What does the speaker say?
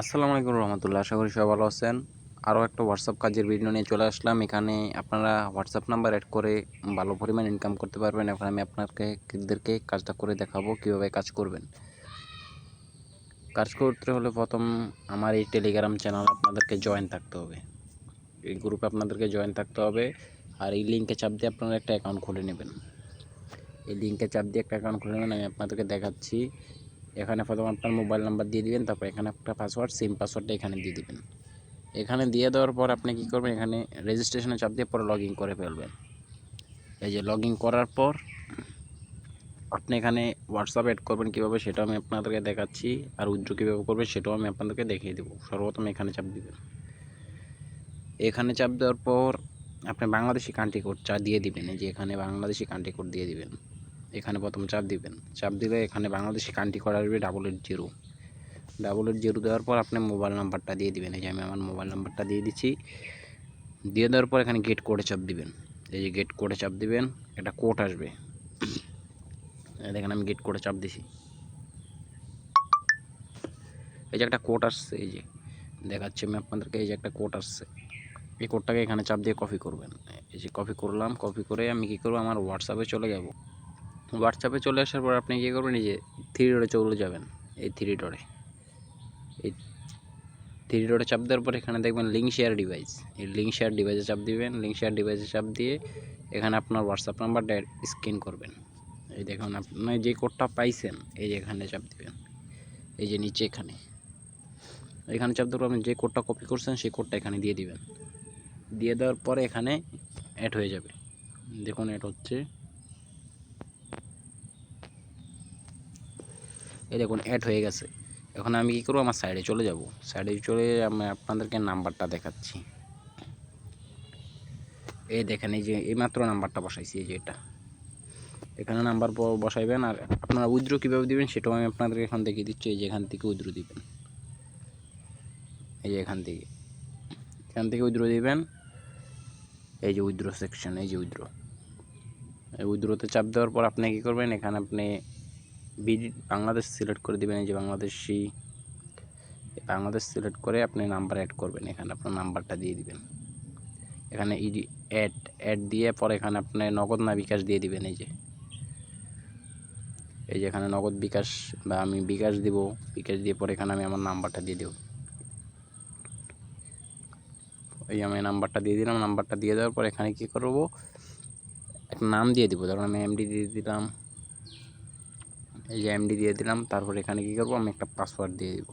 আসসালামু আলাইকুম রহমতুল্লাহ, আশা করি সবাই ভালো আছেন। আরও একটা হোয়াটসঅ্যাপ কাজের ভিডিও নিয়ে চলে আসলাম। এখানে আপনারা হোয়াটসঅ্যাপ নাম্বার অ্যাড করে ভালো পরিমাণ ইনকাম করতে পারবেন। এখন আমি আপনাদেরকে কাজটা করে দেখাবো কীভাবে কাজ করবেন। কাজ করতে হলে প্রথম আমার এই টেলিগ্রাম চ্যানেল আপনাদেরকে জয়েন থাকতে হবে। এই গ্রুপে আপনাদেরকে জয়েন থাকতে হবে। আর এই লিঙ্কে চাপ দিয়ে আপনারা একটা অ্যাকাউন্ট খুলে নেবেন। এই লিঙ্কে চাপ দিয়ে একটা অ্যাকাউন্ট খুলে নেবেন, আমি আপনাদেরকে দেখাচ্ছি। এখানে প্রথম আপনার মোবাইল নাম্বার দিয়ে দিবেন, তারপর এখানে একটা পাসওয়ার্ড সিম পাসওয়ার্ডটা এখানে দিয়ে দিবেন। এখানে দিয়ে দেওয়ার পর আপনি কি করবেন, এখানে রেজিস্ট্রেশনে চাপ দিয়ে পরে লগ করে ফেলবেন। এই যে লগ করার পর আপনি এখানে হোয়াটসঅ্যাপ অ্যাড করবেন কীভাবে, সেটাও আমি আপনাদেরকে দেখাচ্ছি, আর উইথড্র কীভাবে করবেন, সেটাও আমি আপনাদেরকে দেখিয়ে দেবো। সর্বপ্রথম এখানে চাপ দিবেন। এখানে চাপ দেওয়ার পর আপনি বাংলাদেশি কান্ট্রি কোড চা দিয়ে দিবেন, এই যে এখানে বাংলাদেশি কান্ট্রি কোড দিয়ে দিবেন। এখানে প্রথম চাপ দিবেন। চাপ দিলে এখানে বাংলাদেশি কান্ট্রি কোড আসবে double eight zero double eight zero দেওয়ার পর আপনি মোবাইল নাম্বারটা দিয়ে দিবেন। এই যে আমি আমার মোবাইল নাম্বারটা দিয়ে দিচ্ছি। দিয়ে দেওয়ার পর এখানে গেট কোডে চাপ দিবেন। এই যে গেট কোডে চাপ দিবেন, একটা কোড আসবে। দেখেন আমি গেট কোডে চাপ দিছি। এই যে একটা কোড আসছে, এই যে। দেখাচ্ছি আমি আপনাদেরকে, এই যে একটা কোড আসছে। এই কোডটাকে এখানে চাপ দিয়ে কপি করবেন। এই যে কপি করলাম কপি করে আমি কী করব? আমার হোয়াটসঅ্যাপে চলে যাব। হোয়াটসঅ্যাপে চলে আসার পর আপনি কী করবেন? এই যে থ্রি ডটে চলে যাবেন, এই থ্রি ডটে এই থ্রি ডটে চাপ দেওয়ার পর এখানে দেখবেন লিঙ্ক শেয়ার ডিভাইস এই লিঙ্ক শেয়ার ডিভাইসে চাপ দিবেন লিঙ্ক শেয়ার ডিভাইসে চাপ দিয়ে এখানে আপনার হোয়াটসঅ্যাপ নাম্বারটা স্ক্যান করবেন। এই দেখুন, আপনি যে কোডটা পাইছেন, এই যে এখানে চাপ দিবেন। এই যে নিচে এখানে। এখানে চাপ দেওয়ার পর আপনি যে কোডটা কপি করছেন, সেই কোডটা এখানে দিয়ে দিবেন। দিয়ে দেওয়ার পরে এখানে অ্যাড হয়ে যাবে। দেখুন অ্যাড হচ্ছে। এই দেখুন অ্যাড হয়ে গেছে। এখন আমি কী করব? আমার সাইডে চলে যাব। সাইডে চলে আমি আপনাদেরকে নাম্বারটা দেখাচ্ছি। এই দেখেন, এই যে এইমাত্র নাম্বারটা বসাইছি, এই যে এটা। এখানে নাম্বার বসাইবেন, আর আপনারা উইথড্র কীভাবে দিবেন সেটাও আমি আপনাদেরকে এখন দেখিয়ে দিচ্ছি। এই যে এখান থেকে উইথড্র দিবেন। এই যে এখান থেকে। এখান থেকে উইথড্র দিবেন। এই যে উইথড্র সেকশন এই যে উইথড্র। এই উইথড্রতে চাপ দেওয়ার পর আপনি কী করবেন? এখানে আপনি বিডি, বাংলাদেশ সিলেক্ট করে দিবেন, এই যে বাংলাদেশি, বাংলাদেশ সিলেক্ট করে আপনি নাম্বার অ্যাড করবেন এখানে, আপনার নাম্বারটা দিয়ে দিবেন। এখানে ইডি অ্যাড অ্যাড দিয়ে পরে এখানে আপনি নগদ না বিকাশ দিয়ে দিবেন, এই যে। এই যে এখানে নগদ বিকাশ বা আমি বিকাশ দিব, বিকাশ দিয়ে পরে এখানে আমি আমার নাম্বারটা দিয়ে দেব। এই আমি নাম্বারটা দিয়ে দিলাম, নাম্বারটা দিয়ে দেওয়ার পর এখানে কী করব? একটা নাম দিয়ে দিব, ধরুন আমি এমডি দিয়ে দিলাম। এই যে এমডি দিয়ে দিলাম তারপর এখানে কী করব? আমি একটা পাসওয়ার্ড দিয়ে দিব।